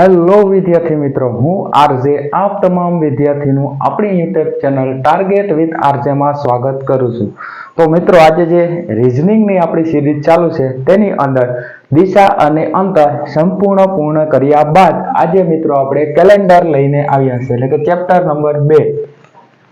Hello વિદ્યાર્થી મિત્રો, હું આરજે, આપ તમામ વિદ્યાર્થીનું આપણી યુટ્યુબ ચેનલ ટાર્ગેટ વિથ આરજેમાં સ્વાગત કરું છું. તો મિત્રો, આજે જે રિઝનિંગની આપણી સિરીઝ ચાલુ છે, તેની અંદર દિશા અને અંતર સંપૂર્ણ પૂર્ણ કર્યા બાદ આજે મિત્રો આપણે કેલેન્ડર લઈને આવ્યા છે એટલે કે ચેપ્ટર નંબર બે.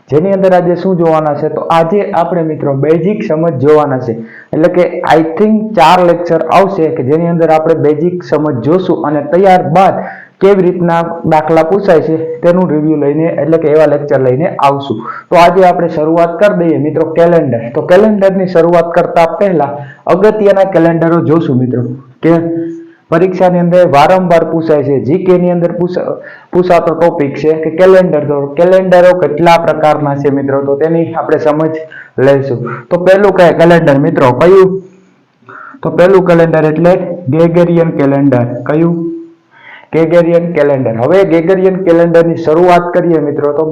જેની અંદર આજે શું જોવાના છે? તો આજે આપણે મિત્રો બેઝિક સમજ જોવાના છે. એટલે કે આઈ થિંક ચાર લેક્ચર આવશે કે જેની અંદર આપણે બેઝિક સમજ જોશું અને તૈયાર બાદ કેવી રીતના દાખલા પૂછાય છે તેનું રિવ્યુ લઈને, એટલે કે એવા લેક્ચર લઈને આવશું. તો આજે આપણે શરૂઆત કરી દઈએ મિત્રો કેલેન્ડર તો કેલેન્ડરની શરૂઆત કરતા પહેલા અગત્યના કેલેન્ડરો જોશું મિત્રો. કે પરીક્ષાની અંદર વારંવાર પૂછાય છે જીકે ની અંદર પૂછા- પૂછાતો ટોપિક છે કે કેલેન્ડર તો કેલેન્ડરો કેટલા પ્રકારના છે મિત્રો? તો તેની આપણે સમજ લઈશું. તો પહેલું કયા કેલેન્ડર મિત્રો કયું? તો પહેલું કેલેન્ડર એટલે ગેગેરિયન કેલેન્ડર કયું? Gregorian calendar. હવે ગેગેરિયન કેલેન્ડરની શરૂઆત કરીએ મિત્રો. તો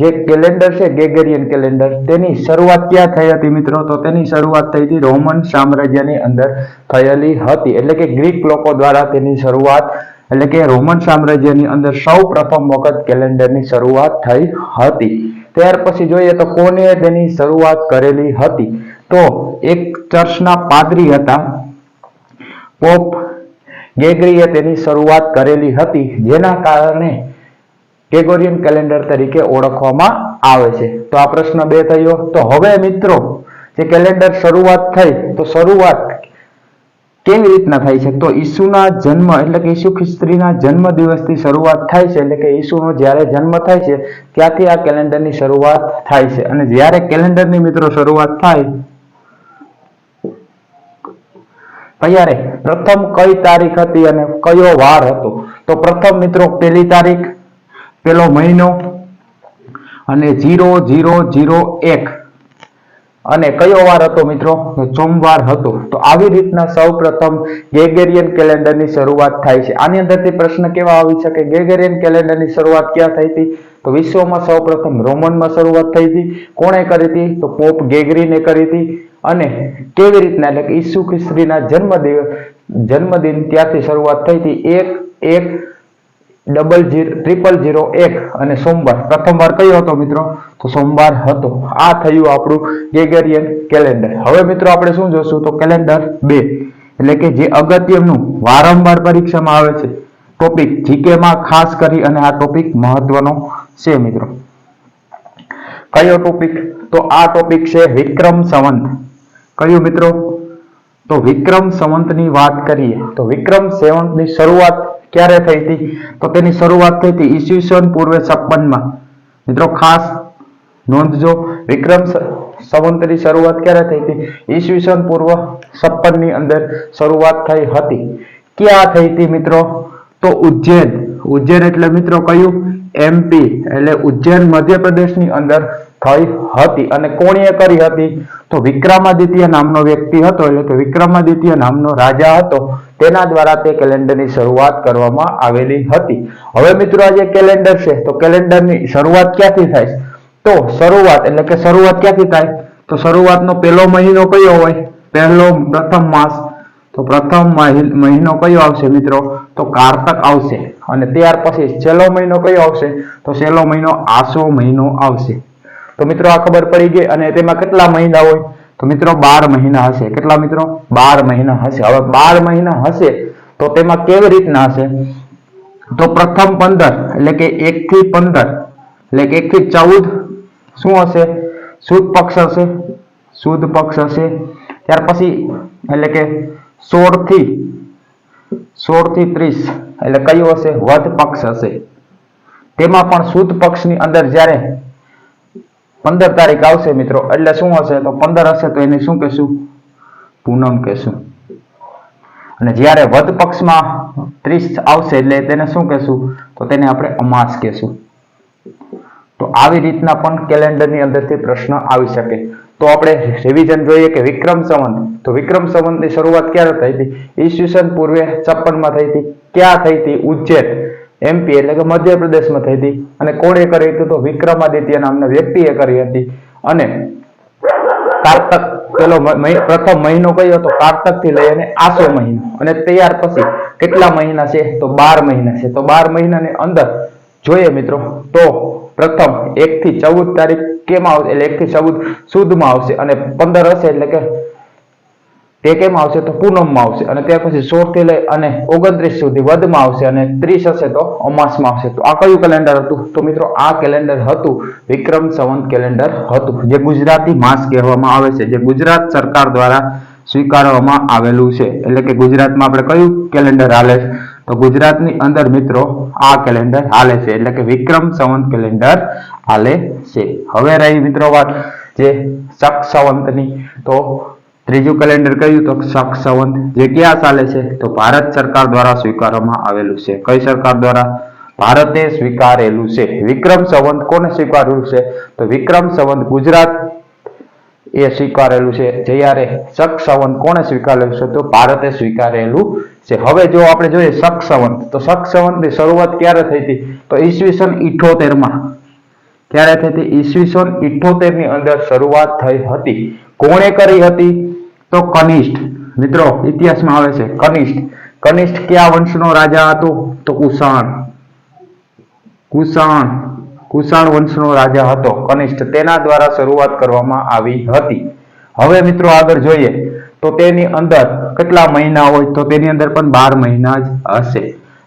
જે કેલેન્ડર છે ગેગેરિયન કેલેન્ડર, તેની શરૂઆત ક્યાં થઈ હતી મિત્રો? તો તેની શરૂઆત થઈ હતી રોમન સામ્રાજ્યની અંદર થયેલી હતી. એટલે કે ગ્રીક લોકો દ્વારા તેની શરૂઆત, એટલે કે રોમન સામ્રાજ્યની અંદર સૌ પ્રથમ વખત કેલેન્ડરની શરૂઆત થઈ હતી. ત્યાર પછી જોઈએ તો કોને તેની શરૂઆત કરેલી હતી? તો એક ચર્ચના પાદરી હતા. પોપ ગેગરીએ તેની શરૂઆત કરેલી હતી, જેના કારણે ગ્રેગોરિયન કેલેન્ડર તરીકે ઓળખવામાં આવે છે. તો આ પ્રશ્ન બે થયો. તો હવે મિત્રો, જે કેલેન્ડર શરૂઆત થઈ, તો શરૂઆત કેવી રીતના થાય છે? તો ઈસુના જન્મ, એટલે કે ઈસુ ખ્રિસ્તીના જન્મ દિવસથી શરૂઆત થાય છે, એટલે કે ઈસુનો જ્યારે જન્મ થાય છે, ત્યાંથી આ કેલેન્ડરની શરૂઆત થાય છે. અને જ્યારે કેલેન્ડરની મિત્રો શરૂઆત થાય ત્યારે પ્રથમ કઈ તારીખ હતી અને કયો વાર હતો? તો પ્રથમ મિત્રો પહેલી તારીખ પેલો મહિનો અને જીરો જીરો જીરો એક. અને કયો વાર હતો મિત્રો? સોમવાર હતો. તો આવી રીતના સૌ પ્રથમ ગેગેરિયન કેલેન્ડરની શરૂઆત થાય છે. આની અંદરથી પ્રશ્ન કેવા આવી શકે? ગેગેરિયન કેલેન્ડરની શરૂઆત ક્યાં થઈ હતી? તો વિશ્વમાં સૌ પ્રથમ રોમનમાં શરૂઆત થઈ હતી. કોણે કરી હતી? તો પોપ ગેગરીને કરી હતી. અને કેવી રીતના, એટલે કે ઈસુ ખ્રિસ્તીના જન્મદિવ, જન્મદિન ત્યાંથી શરૂઆત થઈ હતી. એક એક, ડબલ જીરો ટ્રિપલ જીરો, એક અને સોમવાર. પ્રથમવાર કયો હતો મિત્રો? તો સોમવાર હતો. આ થયું આપણું ગેગેરિયન કેલેન્ડર. હવે મિત્રો આપણે શું જોશું? તો કેલેન્ડર બે. એટલે કે જે અગત્યનું વારંવાર પરીક્ષામાં આવે છે. ટોપિક જીકેમાં ખાસ કરી અને આ ટોપિક મહત્વનો છે મિત્રો. કયો ટોપિક તો આ ટોપિક છે વિક્રમ સંવંત. કયું મિત્રો? તો વિક્રમ સંવંતની વાત કરીએ. તો વિક્રમ સંવંતની શરૂઆત ક્યારે થઈ હતી? તો તેની શરૂઆત થઈ હતી ઈસવીસન પૂર્વે છપ્પનમાં. મિત્રો, ખાસ નોંધજો, વિક્રમ સંવંતની શરૂઆત ક્યારે થઈ હતી? ઈસવીસન પૂર્વ છપ્પનની અંદર શરૂઆત થઈ હતી. ક્યાં થઈ હતી મિત્રો? તો ઉજ્જૈન. ઉજ્જૈન એટલે મિત્રો કયું? એમપી એટલે ઉજ્જૈન મધ્યપ્રદેશની અંદર થઈ હતી અને કોણીએ કરી હતી? તો વિક્રમાદિત્ય નામનો વ્યક્તિ હતો, એટલે કે વિક્રમાદિત્ય નામનો રાજા હતો, તેના દ્વારા તે કેલેન્ડરની શરૂઆત કરવામાં આવેલી હતી. હવે મિત્રો આ જે કેલેન્ડર છે, તો કેલેન્ડરની શરૂઆત ક્યાંથી થાય? તો શરૂઆત, એટલે કે શરૂઆત ક્યાંથી થાય? તો શરૂઆતનો પહેલો મહિનો કયો હોય? પહેલો, પ્રથમ માસ તો પ્રથમ મહિનો કયો આવશે મિત્રો? તો કારતક આવશે. અને ત્યાર પછી છેલ્લો મહિનો કયો આવશે? તો છેલ્લો મહિનો આસો મહિનો આવશે. તો મિત્રો આ ખબર પડી ગઈ અને તેમાં કેટલા મહિના હોય? તો મિત્રો બાર મહિના હશે. કેટલા મિત્રો? બાર મહિના હશે. હવે બાર મહિના હશે તો તેમાં કેવી રીતના હશે? તો પ્રથમ પંદર, એટલે કે એક થી પંદર, એટલે કે એક થી ચૌદ, શું હશે? સુદ પક્ષ હશે. સુદ પક્ષ હશે. ત્યાર પછી, એટલે કે સોળથી સોળથી ત્રીસ, એટલે કયું હશે? વધ પક્ષ હશે. તેમાં પણ સુદ પક્ષની અંદર જ્યારે પંદર તારીખ આવશે મિત્રો, એટલે શું હશે? તો પંદર હશે તો એને શું કહેશું? પૂનમ કહેશું. અને જ્યારે વધ પક્ષમાં ત્રીસ આવશે એટલે તેને શું કહેશું? તો તેને આપણે અમાસ કહેશું. તો આવી રીતના પણ કેલેન્ડરની અંદરથી પ્રશ્ન આવી શકે. તો આપણે રિવિઝન જોઈએ કે વિક્રમ સંવંત. તો વિક્રમ સંવંતની શરૂઆત ક્યારે થઈ હતી? ઈસવીસન પૂર્વે છપ્પનમાં થઈ હતી. ક્યાં થઈ હતી? ઉજ્જૈન. એમપી એટલે કે મધ્યપ્રદેશમાં થઈ હતી. અને કોણે કરી હતી? તો વિક્રમાદિત્ય નામના વ્યક્તિએ કરી હતી. અને કારતક, પેલો પ્રથમ મહિનો કયો તો કારતકથી લઈ અને આસો મહિનો. અને ત્યાર પછી કેટલા મહિના છે? તો બાર મહિના છે. તો બાર મહિનાની અંદર, જોઈએ મિત્રો, તો પ્રથમ એક થી ચૌદ તારીખ કેમાં આવશે? એટલે એક થી ચૌદ સુદમાં આવશે. અને પંદર હશે એટલે કે તે કેમાં આવશે? તો પૂનમમાં આવશે. અને ત્યાર પછી સોળથી લઈ અને ઓગણત્રીસ સુધી વધમાં આવશે. અને ત્રીસ હશે તો અમાસમાં આવશે. તો આ કયું કેલેન્ડર હતું? તો મિત્રો, આ કેલેન્ડર હતું વિક્રમ સંવંત કેલેન્ડર હતું. જે ગુજરાતી માસ કહેવામાં આવે છે. જે ગુજરાત સરકાર દ્વારા સ્વીકારવામાં આવેલું છે. એટલે કે ગુજરાતમાં આપણે કયું કેલેન્ડર હાલે છે? તો ગુજરાતની અંદર મિત્રો આ કેલેન્ડર હાલે છે. એટલે કે વિક્રમ સંવંત કેલેન્ડર હાલે છે. હવે રહી મિત્રો વાત જે શક સંવંતની. તો ત્રીજું કેલેન્ડર કયું? તો શક સંવંત. જે ક્યાં ચાલે છે? તો ભારત સરકાર દ્વારા સ્વીકારવામાં આવેલું છે. કઈ સરકાર દ્વારા? ભારતે સ્વીકારેલું છે. વિક્રમ સંવંત કોને સ્વીકારેલું છે? તો વિક્રમ સંવંત ગુજરાત એ સ્વીકારેલું છે. જયારે સંવંત કોણે સ્વીકારેલું છે? તો ભારતે સ્વીકારેલું છે. હવે જો આપણે જોઈએ સંવંત, તો શક સંવંતની શરૂઆત ક્યારે થઈ હતી? તો ઈસવીસન ઇઠોતેરમાં ક્યારે થઈ હતી? ઈસવીસન ઇઠોતેરની અંદર શરૂઆત થઈ હતી. કોણે કરી હતી? તો કનિષ્ઠ. મિત્રો, ઇતિહાસમાં આવે છે કનિષ્ઠ. કનિષ્ઠ કયા વંશનો રાજા હતો? તો કુષાણ. કુષાણ. કુષાણ વંશનો રાજા હતો, કનિષ્ઠ. તેના દ્વારા શરૂઆત કરવામાં આવી હતી. હવે મિત્રો આગળ જોઈએ તો તેની અંદર કેટલા મહિના હોય તો તેની અંદર પણ બાર મહિના જ હશે.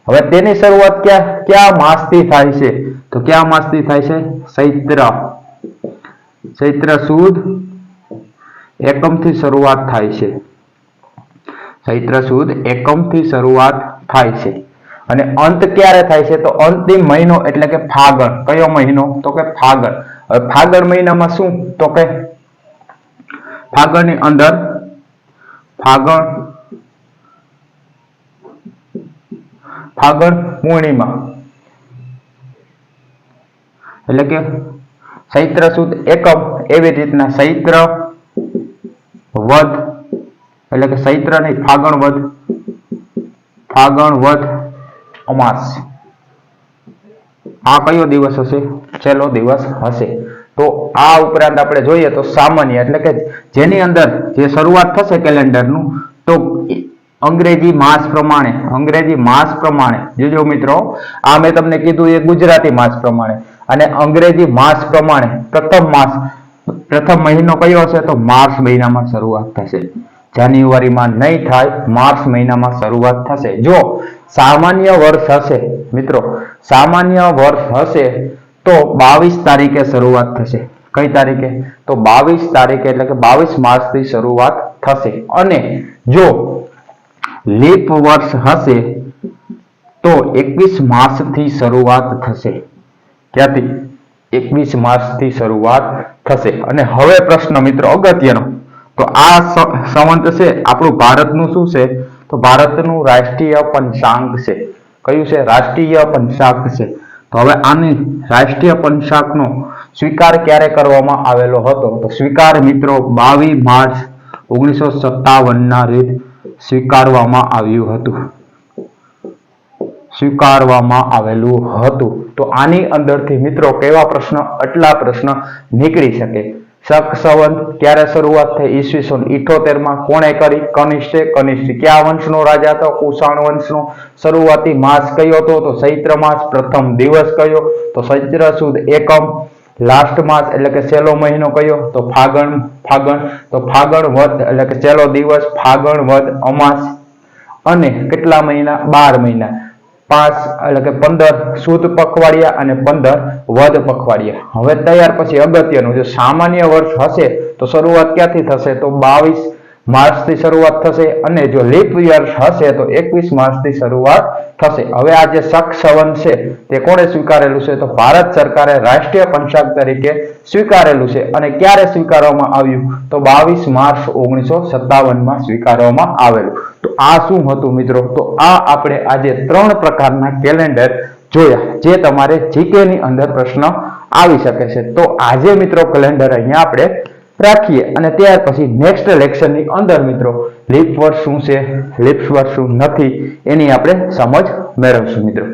હવે તેની શરૂઆત ક્યાં, કયા માસથી થાય છે? તો કયા માસથી થાય છે? ચૈત્ર. ચૈત્ર સુદ એકમથી શરૂઆત થાય છે. ચૈત્ર સુદ એકમથી શરૂઆત થાય છે. અને અંત ક્યારે થાય છે? તો અંતિમ મહિનો એટલે કે ફાગણ. કયો મહિનો? તો કે ફાગણ. ફાગણ મહિનામાં શું? તો કે ફાગણની અંદર ફાગણ ફાગણ પૂર્ણિમા. એટલે કે ચૈત્ર સુદ એકમ એવી રીતના ચૈત્ર વધ એટલે કે ચૈત્ર નહીં ફાગણ વધ ફાગણ વધ અમાસ. આ કયો દિવસ હશે? છેલ્લો દિવસ હશે. તો આ ઉપરાંત આપણે જોઈએ તો સામાન્ય એટલે કે જેની અંદર જે શરૂઆત થશે કેલેન્ડરનું, તો અંગ્રેજી માસ પ્રમાણે, અંગ્રેજી માસ પ્રમાણે, જોજો મિત્રો, આ મેં તમને કીધું એ ગુજરાતી માસ પ્રમાણે. અને અંગ્રેજી માસ પ્રમાણે પ્રથમ માસ, પ્રથમ મહિનો કયો હશે? તો માર્ચ મહિનામાં શરૂઆત થશે. જાન્યુઆરીમાં નહીં થાય, માર્ચ મહિનામાં શરૂઆત થશે. જો સામાન્ય વર્ષ હશે, મિત્રો, સામાન્ય વર્ષ હશે તો બાવીસ તારીખે શરૂઆત થશે. કઈ તારીખે? તો બાવીસ તારીખે, એટલે કે બાવીસ માર્ચથી શરૂઆત થશે. અને જો લીપ વર્ષ હશે, તો એકવીસ માર્ચથી શરૂઆત થશે. ક્યાંથી? એકવીસ માર્ચથી શરૂઆત થશે. અને હવે પ્રશ્ન, મિત્રો, અગત્યનો. તો આ સંવંત છે. આપણું ભારતનું શું છે? તો ભારતનું રાષ્ટ્રીય પંચાંગ છે. કયું છે? રાષ્ટ્રીય પંચાંગ છે. તો હવે આની રાષ્ટ્રીય પંચાંગનો સ્વીકાર ક્યારે કરવામાં આવેલો હતો? તો સ્વીકાર મિત્રો બાવીસ માર્ચ ઓગણીસો સત્તાવનના રીત સ્વીકારવામાં આવ્યું હતું. સ્વીકારવામાં આવેલું હતું. તો આની અંદરથી મિત્રો કેવા પ્રશ્ન? આટલા પ્રશ્ન નીકળી શકે. શક સંવંત ક્યારે શરૂઆત થઈ ઈસવીસન ઇઠોતેરમાં કોણે કરી? કનિષ્ઠે કનિષ્ઠ. કયા વંશનો રાજા હતો? કુષાણ વંશનો. શરૂઆતી માસ કયો હતો? તો ચૈત્ર માસ પ્રથમ દિવસ કયો? તો ચૈત્ર સુદ એકમ. લાસ્ટ માસ એટલે કે છેલ્લો મહિનો કયો? તો ફાગણ ફાગણ. તો ફાગણ વધ એટલે કે છેલ્લો દિવસ ફાગણ વધ અમાસ. અને કેટલા મહિના? બાર મહિના. પાંચ એટલે કે પંદર સુદ પખવાડિયા અને પંદર વધ પખવાડિયા. હવે તૈયાર પછી અગત્યનું, જો સામાન્ય વર્ષ હશે, તો શરૂઆત ક્યાંથી થશે? તો બાવીસ માર્ચથી શરૂઆત થશે અને જો લીપ યર્સ હશે તો એકવીસ માર્ચથી શરૂઆત થશે. હવે આ જે શક સવન છે તે કોણે સ્વીકારેલું છે? તો ભારત સરકારે રાષ્ટ્રીય પંચાંગ તરીકે સ્વીકારેલું છે. અને ક્યારે સ્વીકારવામાં આવ્યું? તો બાવીસ માર્ચ ઓગણીસો સત્તાવનમાં સ્વીકારવામાં આવેલું. તો આ શું હતું મિત્રો? તો આ આપણે આજે ત્રણ પ્રકારના કેલેન્ડર જોયા, જે તમારે જીકે ની અંદર પ્રશ્ન આવી શકે છે. તો આજે મિત્રો કેલેન્ડર અહીંયા આપણે રાખીએ. અને ત્યાર પછી નેક્સ્ટ લેક્ચરની અંદર મિત્રો લિપ વર્ષ શું છે લિપ્સ વર્ડ શું નથી, એની આપણે સમજ મેળવશું મિત્રો.